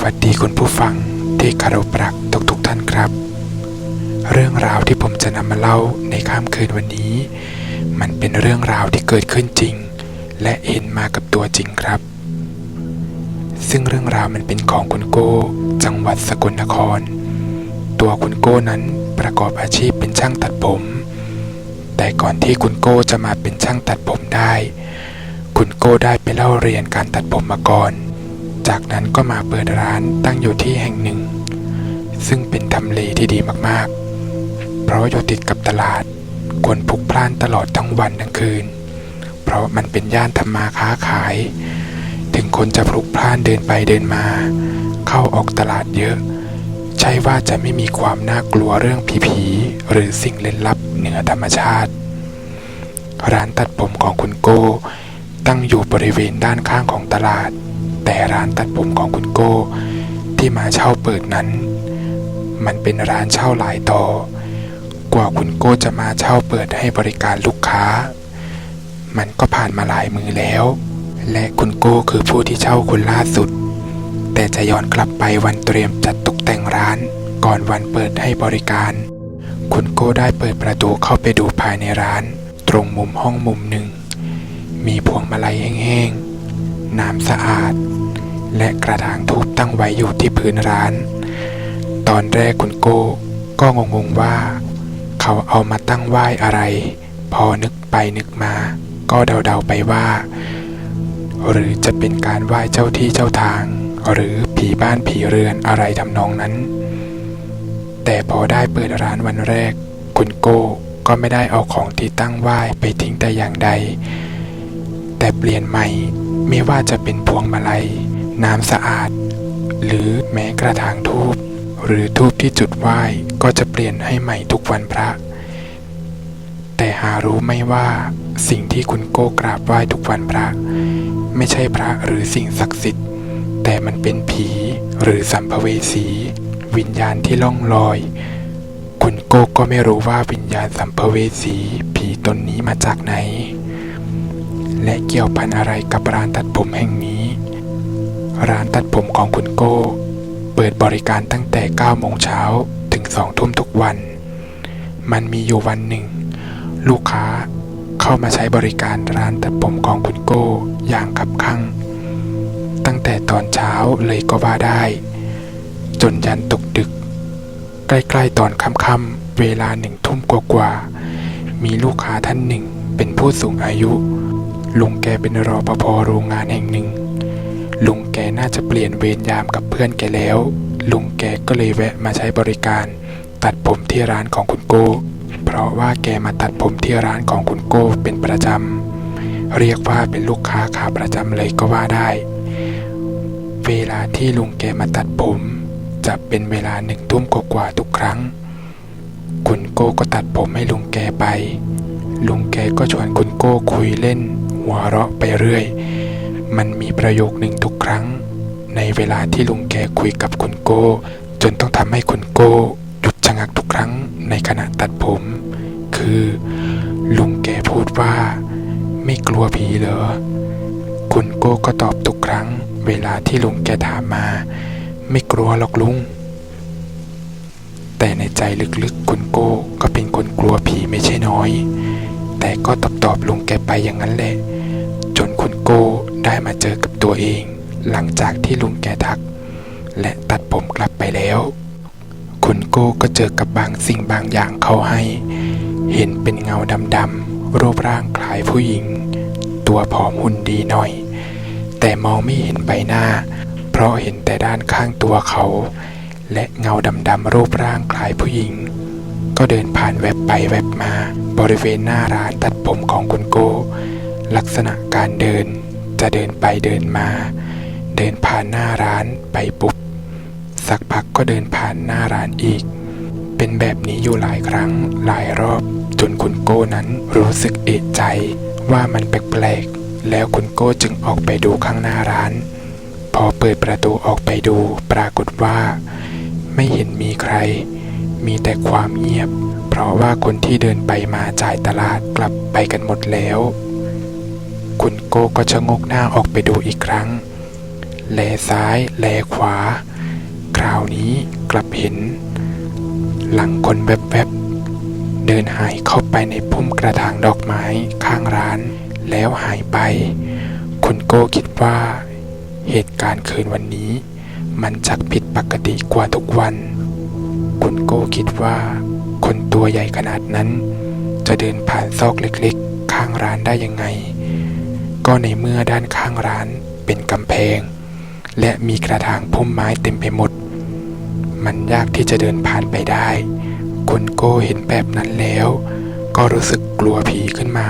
สวัสดีคุณผู้ฟังที่คารพรักทุกทุกท่านครับ เรื่องราวที่ผมจะนำมาเล่าในค่ำคืนวันนี้ มันเป็นเรื่องราวที่เกิดขึ้นจริง และเห็นมากับตัวจริงครับ ซึ่งเรื่องราวมันเป็นของคุณโก้ จังหวัดสกลนคร ตัวคุณโก้นั้นประกอบอาชีพเป็นช่างตัดผม แต่ก่อนที่คุณโก้จะมาเป็นช่างตัดผมได้ คุณโก้ได้ไปเล่าเรียนการตัดผมมาก่อน จากนั้นก็มาเปิดร้านตั้งอยู่ที่แห่งหนึ่ง ซึ่งเป็นทำเลที่ดีมากๆ เพราะอยู่ติดกับตลาดคนพลุกพล่านตลอดทั้งวันทั้งคืน เพราะมันเป็นย่านทำมาค้าขาย ถึงคนจะพลุกพล่านเดินไปเดินมา เข้าออกตลาดเยอะ ใช่ว่าจะไม่มีความน่ากลัวเรื่องผีๆหรือสิ่งเล่นลับเหนือธรรมชาติ ร้านตัดผมของคุณโก้ ตั้งอยู่บริเวณด้านข้างของตลาด แต่ร้านตัดผมของคุณโก้ ที่มาเช่าเปิดนั้น มันเป็นร้านเช่าหลายต่อ กว่าคุณโก้จะมาเช่าเปิดให้บริการลูกค้า มันก็ผ่านมาหลายมือแล้ว และคุณโก้คือผู้ที่เช่าคนล่าสุด แต่จะย้อนกลับไปวันเตรียมจัดตกแต่งร้านก่อนวันเปิดให้บริการ คุณโก้ได้เปิดประตูเข้าไปดูภายในร้าน ตรงมุมห้องมุมหนึ่ง มีพวงมาลัยแห้งๆ น้ำสะอาด และกระถางทูบตั้งไว้อยู่ที่พื้นร้าน ตอนแรกคุณโก้ก็งงๆว่า เขาเอามาตั้งไหว้อะไร พอนึกไปนึกมา ก็เดาๆไปว่า หรือจะเป็นการไหว้เจ้าที่เจ้าทาง หรือผีบ้านผีเรือนอะไรทำนองนั้น แต่พอได้เปิดร้านวันแรก คุณโก้ก็ไม่ได้เอาของที่ตั้งไหว้ไปทิ้งแต่อย่างใด แต่เปลี่ยนใหม่ ไม่ว่าจะเป็นพวงมาลัย น้ำสะอาด หรือแม้กระถางทูบหรือทูบที่จุดไหว้ก็จะเปลี่ยนให้ใหม่ทุกวันพระ แต่หารู้ไม่ว่าสิ่งที่คุณโก้กราบไหว้ทุกวันพระ ไม่ใช่พระหรือสิ่งศักดิ์สิทธิ์ แต่มันเป็นผีหรือสัมภเวสี วิญญาณที่ล่องลอย คุณโก้ก็ไม่รู้ว่าวิญญาณสัมภเวสีผีตนนี้มาจากไหน และเกี่ยวพันอะไรกับร้านตัดผมแห่งนี้ ร้านตัดผมของคุณโก้ เปิดบริการตั้งแต่ 9 โมงเช้าถึง 2 ทุ่มทุกวัน มันมีอยู่วันหนึ่ง ลูกค้าเข้ามาใช้บริการร้านตัดผมของคุณโก้อย่างขับคั่ง ตั้งแต่ตอนเช้าเลยก็ว่าได้ จนยันตกดึก ใกล้ๆตอนค่ำๆเวลาหนึ่งทุ่มกว่าๆมีลูกค้าท่านหนึ่งเป็นผู้สูงอายุ ลุงแกเป็นรอปภโรงงานแห่งหนึ่ง ลุงแกน่าจะเปลี่ยนเวรยามกับเพื่อนแกแล้ว ลุงแกก็เลยแวะมาใช้บริการ ตัดผมที่ร้านของคุณโก้ เพราะว่าแกมาตัดผมที่ร้านของคุณโก้เป็นประจำ เรียกว่าเป็นลูกค้าขาประจำเลยก็ว่าได้ เวลาที่ลุงแกมาตัดผม จะเป็นเวลาหนึ่งทุ่มกว่าทุกครั้ง คุณโก้ก็ตัดผมให้ลุงแกไป ลุงแกก็ชวนคุณโก้คุยเล่น หัวเราะไปเรื่อย มันมีประโยคหนึ่งทุกครั้ง ในเวลาที่ลุงแกคุยกับคุณโก้ จนต้องทำให้คุณโก้หยุดชะงักทุกครั้งในขณะตัดผม คือ ลุงแกพูดว่า ไม่กลัวผีเหรอ คุณโก้ก็ตอบทุกครั้ง เวลาที่ลุงแกถามมา ไม่กลัวหรอกลุงแต่ในใจลึกๆ คุณโก้ก็เป็นคนกลัวผีไม่ใช่น้อย แต่ก็ตอบตอบลุงแกไปอย่างนั้นแหละ คุณโก้ได้มาเจอกับตัวเอง หลังจากที่ลุงแกทัก และตัดผมกลับไปแล้ว คุณโก้ก็เจอกับบางสิ่งบางอย่างเขาให้ เห็นเป็นเงาดำๆรูปร่างคล้ายผู้หญิง ตัวผอมหุ่นดีหน่อย แต่มองไม่เห็นใบหน้า เพราะเห็นแต่ด้านข้างตัวเขา และเงาดำๆรูปร่างคล้ายผู้หญิง ก็เดินผ่านแวบไปแวบมา บริเวณหน้าร้านตัดผมของคุณโก้ ลักษณะการเดินจะเดินไปเดินมา เดินผ่านหน้าร้านไปปุ๊บ สักพักก็เดินผ่านหน้าร้านอีก เป็นแบบนี้อยู่หลายครั้งหลายรอบ จนคุณโก้นั้นรู้สึกเอะใจว่ามันแปลกๆ แล้วคุณโก้จึงออกไปดูข้างหน้าร้าน พอเปิดประตูออกไปดูปรากฏว่า ไม่เห็นมีใคร มีแต่ความเงียบ เพราะว่าคนที่เดินไปมาจ่ายตลาดกลับไปกันหมดแล้ว โก้ก็ชะงกหน้าออกไปดูอีกครั้ง แลซ้ายแลขวา คราวนี้กลับเห็น หลังคนแวบๆ เดินหายเข้าไปในพุ่มกระถางดอกไม้ข้างร้าน แล้วหายไป คุณโก้คิดว่า เหตุการณ์คืนวันนี้ มันจักผิดปกติกว่าทุกวัน คุณโก้คิดว่า คนตัวใหญ่ขนาดนั้น จะเดินผ่านซอกเล็กๆ ข้างร้านได้ยังไง ก็ในเมื่อด้านข้างร้านเป็นกำแพง และมีกระถางพุ่มไม้เต็มไปหมด มันยากที่จะเดินผ่านไปได้ คุณโก้เห็นแบบนั้นแล้ว ก็รู้สึกกลัวผีขึ้นมา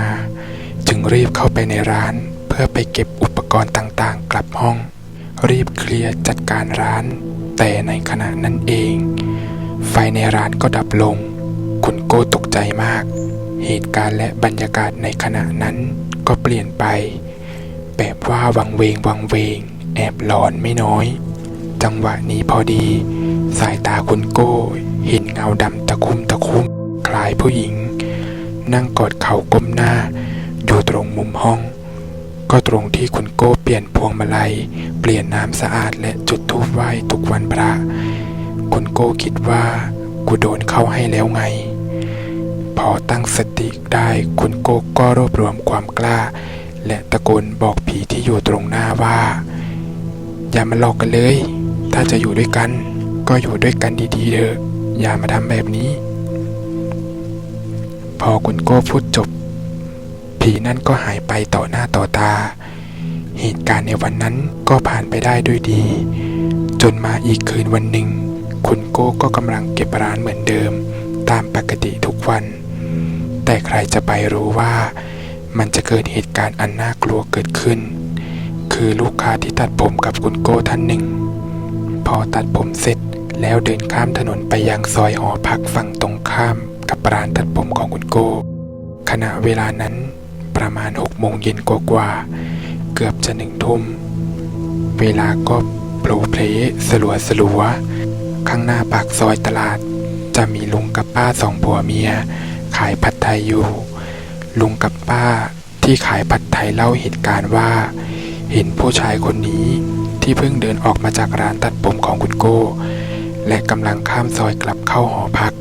จึงรีบเข้าไปในร้านเพื่อไปเก็บอุปกรณ์ต่างๆ กลับห้อง รีบเคลียร์จัดการร้าน แต่ในขณะนั้นเอง ไฟในร้านก็ดับลง คุณโก้ตกใจมาก เหตุการณ์และบรรยากาศในขณะนั้นก็เปลี่ยนไป แบบว่าวังเวงวังเวง แอบหลอนไม่น้อย จังหวะนี้พอดี สายตาคุณโก้ เห็นเงาดำตะคุ่มตะคุ่มคล้ายผู้หญิง นั่งกอดเข่าก้มหน้า อยู่ตรงมุมห้อง ก็ตรงที่คุณโก้เปลี่ยนพวงมาลัย เปลี่ยนน้ำสะอาดและจุดธูปไหว้ทุกวันพระ คุณโก้คิดว่ากูโดนเข้าให้แล้วไง พอตั้งสติได้คุณโก้ก็รวบรวมความกล้า และตะโกนบอกผีที่อยู่ตรงหน้าว่า อย่ามาหลอกกันเลย ถ้าจะอยู่ด้วยกัน ก็อยู่ด้วยกันดีๆเถอะอย่ามาทำแบบนี้ พอคุณโก้พูดจบ ผีนั่นก็หายไปต่อหน้าต่อตา เหตุการณ์ในวันนั้นก็ผ่านไปได้ด้วยดี จนมาอีกคืนวันหนึ่ง คุณโก้ก็กำลังเก็บร้านเหมือนเดิม ตามปกติทุกวัน แต่ใครจะไปรู้ว่า มันจะเกิดเหตุการณ์อันน่ากลัวเกิดขึ้น คือลูกค้าที่ตัดผมกับคุณโก้ท่านหนึ่ง พอตัดผมเสร็จแล้วเดินข้ามถนนไปยังซอยหอพักฝั่งตรงข้ามกับร้านตัดผมของคุณโก้ ขณะเวลานั้นประมาณหกโมงเย็นกว่าๆเกือบจะหนึ่งทุ่ม เวลาก็โปรเพลสลัวสลัว ข้างหน้าปากซอยตลาด จะมีลุงกับป้าสองผัวเมีย ขายผัดไทยอยู่ ลุงกับป้าที่ขายผัดไทยเล่าเหตุการณ์ว่า เห็นผู้ชายคนนี้ที่เพิ่งเดินออกมาจากร้านตัดผมของคุณโก้ และกำลังข้ามซอยกลับเข้าหอพัก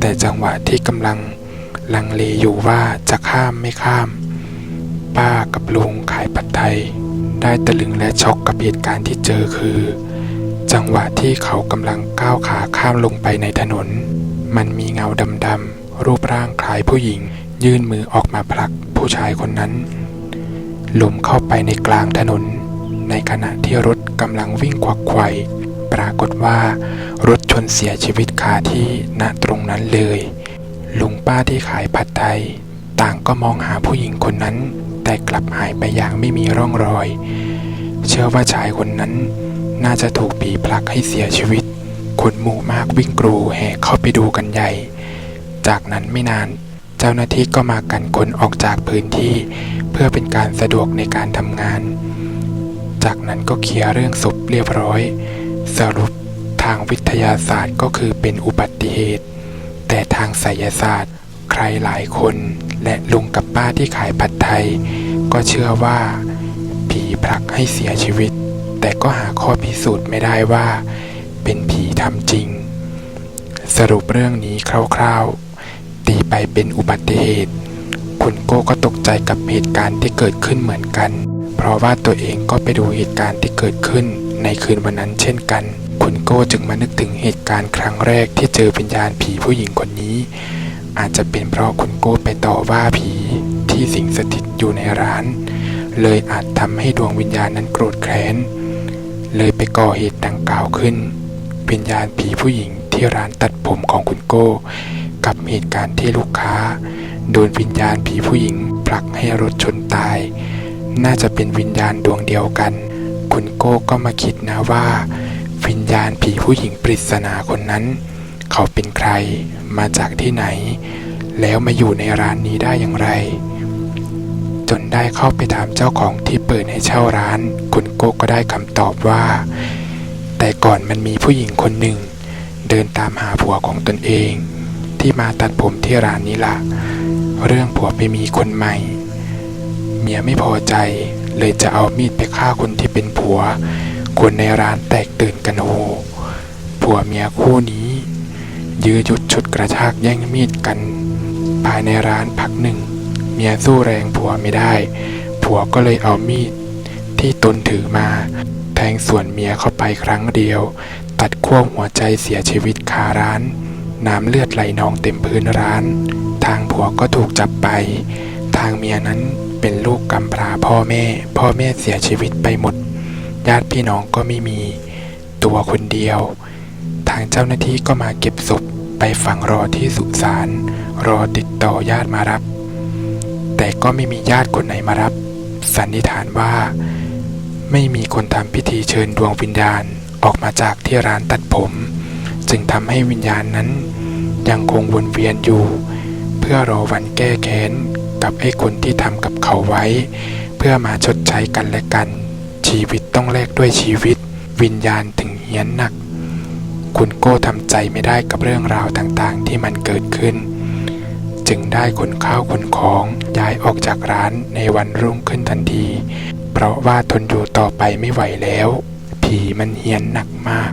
แต่จังหวะที่กำลังลังเลอยู่ว่าจะข้ามไม่ข้าม ป้ากับลุงขายผัดไทย ได้ตะลึงและช็อกกับเหตุการณ์ที่เจอคือ จังหวะที่เขากำลังก้าวขาข้ามลงไปในถนน มันมีเงาดำๆรูปร่างคล้ายผู้หญิง ยื่นมือออกมาผลักผู้ชายคนนั้นลมเข้าไปในกลางถนน ในขณะที่รถกำลังวิ่งควักไขว่ปรากฏว่ารถชนเสียชีวิตคาที่ณตรงนั้นเลย ลุงป้าที่ขายผัดไทย ต่างก็มองหาผู้หญิงคนนั้น แต่กลับหายไปอย่างไม่มีร่องรอย เชื่อว่าชายคนนั้น น่าจะถูกผีผลักให้เสียชีวิตคนหมู่มากวิ่งกรูแห่เข้าไปดูกันใหญ่ จากนั้นไม่นาน เจ้าหน้าที่ก็มากันคนออกจากพื้นที่ เพื่อเป็นการสะดวกในการทำงาน จากนั้นก็เคลียร์เรื่องศพเรียบร้อย สรุปทางวิทยาศาสตร์ก็คือเป็นอุบัติเหตุ แต่ทางไสยศาสตร์ ใครหลายคนและลุงกับป้าที่ขายผัดไทย ก็เชื่อว่า ผีผลักให้เสียชีวิต แต่ก็หาข้อพิสูจน์ไม่ได้ว่า เป็นผีทำจริง สรุปเรื่องนี้คร่าวๆ ตีไปเป็นอุบัติเหตุ คุณโก้ก็ตกใจกับเหตุการณ์ที่เกิดขึ้นเหมือนกัน เพราะว่าตัวเองก็ไปดูเหตุการณ์ที่เกิดขึ้นในคืนวันนั้นเช่นกัน คุณโก้จึงมานึกถึงเหตุการณ์ครั้งแรกที่เจอวิญญาณผีผู้หญิงคนนี้ อาจจะเป็นเพราะคุณโก้ไปต่อว่าผีที่สิงสถิตอยู่ในร้าน เลยอาจทำให้ดวงวิญญาณนั้นโกรธแค้น เลยไปก่อเหตุดังกล่าวขึ้น วิญญาณผีผู้หญิงที่ร้านตัดผมของคุณโก้ กับเหตุการณ์ที่ลูกค้า โดนวิญญาณผีผู้หญิงผลักให้รถชนตาย น่าจะเป็นวิญญาณดวงเดียวกัน คุณโก้ก็มาคิดนะว่า วิญญาณผีผู้หญิงปริศนาคนนั้น เขาเป็นใครมาจากที่ไหน แล้วมาอยู่ในร้านนี้ได้อย่างไร จนได้เข้าไปถามเจ้าของที่เปิดให้เช่าร้าน คุณโก้ก็ได้คำตอบว่า แต่ก่อนมันมีผู้หญิงคนหนึ่งเดินตามหาผัวของตนเอง ที่มาตัดผมที่ร้านนี้ล่ะเรื่องผัวไปมีคนใหม่ เมียไม่พอใจเลยจะเอามีดไปฆ่าคนที่เป็นผัว คนในร้านแตกตื่นกันโฮผัวเมียคู่นี้ ยื้อยุดชุดกระชากแย่งมีดกัน ภายในร้านพักหนึ่ง เมียสู้แรงผัวไม่ได้ ผัวก็เลยเอามีดที่ตนถือมา แทงส่วนเมียเข้าไปครั้งเดียว ตัดขั้วหัวใจเสียชีวิตคาร้าน น้ำเลือดไหลนองเต็มพื้นร้าน ทางผัวก็ถูกจับไป ทางเมียนั้นเป็นลูกกำพร้าพ่อแม่ พ่อแม่เสียชีวิตไปหมด ญาติพี่น้องก็ไม่มี ตัวคนเดียว ทางเจ้าหน้าที่ก็มาเก็บศพไปฝังรอที่สุสาน รอติดต่อญาติมารับ แต่ก็ไม่มีญาติคนไหนมารับ สันนิษฐานว่า ไม่มีคนทำพิธีเชิญดวงวิญญาณออกมาจากที่ร้านตัดผม จึงทำให้วิญญาณนั้น ยังคงวนเวียนอยู่ เพื่อรอวันแก้แค้นกับไอ้คนที่ทำกับเขาไว้ เพื่อมาชดใช้กันและกัน ชีวิตต้องแลกด้วยชีวิต วิญญาณถึงเฮี้ยนหนัก คุณโก้ทำใจไม่ได้กับเรื่องราวต่างๆ ที่มันเกิดขึ้น จึงได้ขนข้าวขนของย้ายออกจากร้านในวันรุ่งขึ้นทันที เพราะว่าทนอยู่ต่อไปไม่ไหวแล้ว ผีมันเฮี้ยนหนักมาก